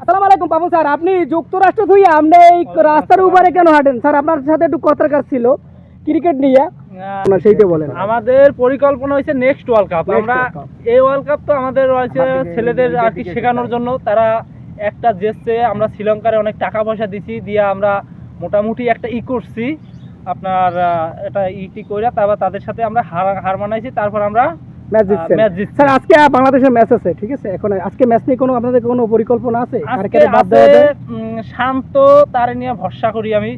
আসসালামু আলাইকুম বাবু স্যার। আপনি যুক্তরাষ্ট্র আপনি এই রাস্তার উপরে কেন হাঁটেন? স্যার আপনার সাথে একটু কথার কাজ ছিল। ক্রিকেট নিয়ে। সেইটা বলেন। আমাদের পরিকল্পনা হয়েছে নেক্সট ওয়ার্ল্ড কাপ আমরা এই ওয়ার্ল্ড কাপ তো আমাদের রয়েছে ছেলেদের আর কি শেখানোর জন্য। তারা একটা জেসে আমরা শ্রীলঙ্কার অনেক টাকা পয়সা দিছি দিয়ে আমরা মোটামুটি একটা ই করছি। আপনার এটা ইটি কইরা তারপর তাদের সাথে আমরা হার হার মানাইছি। তারপর আমরা ম্যাচ জিতছেন। স্যার আজকে বাংলাদেশের ম্যাচ আছে ঠিক আছে? এখন আজকে ম্যাচ নিয়ে কোনো আপনাদের কোনো পরিকল্পনা আছে? শান্ত তার নিয়ে ভরসা করি আমি।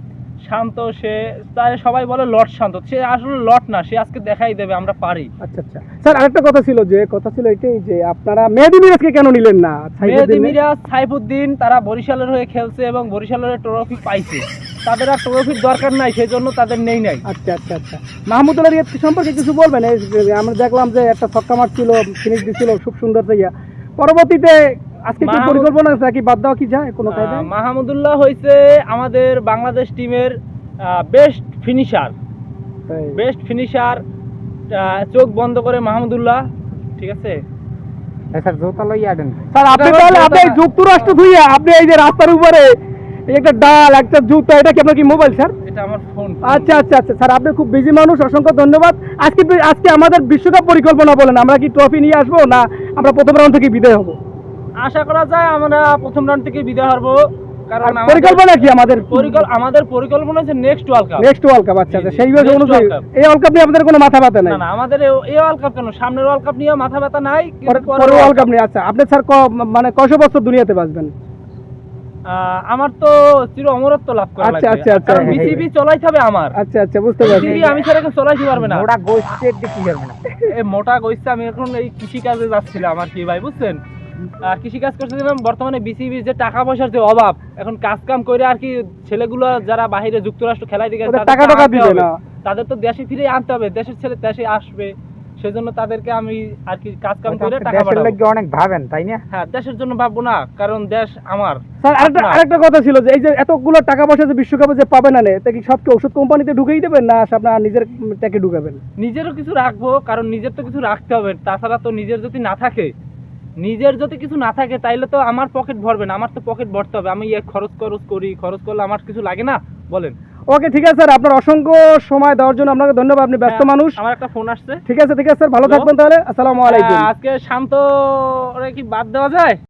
শান্ত সে তার সবাই বলে লট শান্ত। সে আসলে লট না সে আজকে দেখাই দেবে আমরা পারি। আচ্ছা আচ্ছা। স্যার আরেকটা কথা ছিল যে কথা ছিল এটাই যে আপনারা মেহেদি মিরাজকে কেন নিলেন না? মেহেদি মিরাজ সাইফুদ্দিন তারা বরিশালের হয়ে খেলছে এবং বরিশালের ট্রফি পাইছে। তাদের আর ট্রফির দরকার নাই সেই জন্য তাদের নেই নাই। আচ্ছা আচ্ছা আচ্ছা। মাহমুদুল্লাহ রিয়াদ সম্পর্কে কিছু বলবেন? এই আমরা দেখলাম যে একটা ছক্কা মারছিল ফিনিশ দিছিল খুব সুন্দর থেকে। পরবর্তীতে আজকে কি পরিকল্পনা আছে নাকি বাদ দেওয়া কি যায় কোনো আহ, মাহমুদুল্লাহ হয়েছে আমাদের বাংলাদেশ টিমের বেস্ট ফিনিশার বেস্ট ফিনিশার চোখ বন্ধ করে মাহমুদুল্লাহ ঠিক আছে? স্যার আপনি এটা তাহলে আবার আপনি যুক্তরাষ্ট্র ধুইয়া আপনি এই যে রাস্তার উপরে একটা ডাল একটা জুতা এটা কি আপনার কি মোবাইল স্যার এটা আমার ফোন আচ্ছা আচ্ছা আচ্ছা স্যার আপনি খুব বিজি মানুষ অসংখ্য ধন্যবাদ। আজকে আজকে আমাদের বিশ্বকাপ পরিকল্পনা বলেন আমরা কি ট্রফি নিয়ে আসব না আমরা প্রথম রাউন্ড থেকে বিদায় হব? আশা করা যায় আমরা প্রথম রাউন্ড থেকে বিদায় হারবো কারণ পরিকল্পনা কি আমাদের? আমাদের পরিকল্পনা হচ্ছে next world cup next world cup আচ্ছা আচ্ছা সেই অনুযায়ী এই ওয়ার্ল্ড কাপ নিয়ে আমাদের কোনো মাথা ব্যথা নাই? না না আমাদের এই- ওয়ার্ল্ড কাপ কেন? সামনের ওয়ার্ল্ড কাপ নিয়ে মাথা ব্যথা নাই পরের ওয়ার্ল্ড কাপ নিয়ে আচ্ছা আপনি স্যার মানে কয়শো বছর দুনিয়াতে বাঁচবেন? আমার তো চির অমরত্ব লাভ করা আচ্ছা, আচ্ছা, আচ্ছা। বিসিবি চলাইতে হবে আমার। আচ্ছা আচ্ছা বুঝতে পারছি। বিসিবি আমি ছাড়া কেউ চলাইতে পারবে না। ওরা গোষ্ঠীর দিকে কি করবে না এই মোটা গইছে আমি এখন এই কৃষিকাজে যাচ্ছিলাম আর কি ভাই বুঝছেন? আহ, কৃষিকাজ করতেছিলাম বর্তমানে বিসিবির যে টাকা পয়সার যে অভাব এখন কাজ কাম করে আর কি ছেলেগুলো যারা বাইরে যুক্তরাষ্ট্র খেলায় দিকে টাকা টাকা দিবে না। তাদের তো দেশে ফিরে আনতে হবে দেশের ছেলে দেশে আসবে। সেজন্য তাদেরকে আমি আর কি কাজ কাম করে টাকা পাঠাবো। লাগি অনেক ভাবেন তাই না? হ্যাঁ দেশের জন্য ভাববো না কারণ দেশ আমার স্যার আরেকটা আরেকটা কথা ছিল যে এই যে এতগুলো টাকা পয়সা যে বিশ্বকাপে যে পাবেন না তা কি সব কি ওষুধ কোম্পানিতে ঢুকেই দেবেন না আপনার নিজের ট্যাকে ঢুকাবেন? নিজেরও কিছু রাখব কারণ নিজের তো কিছু রাখতে হবে তাছাড়া তো নিজের যদি না থাকে নিজের যদি কিছু না থাকে তাইলে তো আমার পকেট ভরবে না আমার তো পকেট ভরতে হবে আমি খরচ খরচ করি খরচ করলে আমার কিছু লাগে না? বলেন। ওকে ঠিক আছে স্যার আপনার অসংখ্য সময় দেওয়ার জন্য আপনাকে ধন্যবাদ আপনি ব্যস্ত হ্যাঁ, মানুষ। আমার একটা ফোন আসছে। ঠিক আছে ঠিক আছে স্যার ভালো থাকবেন তাহলে আসসালামু আলাইকুম। আজকে শান্ত রে কি বাদ দেওয়া যায়?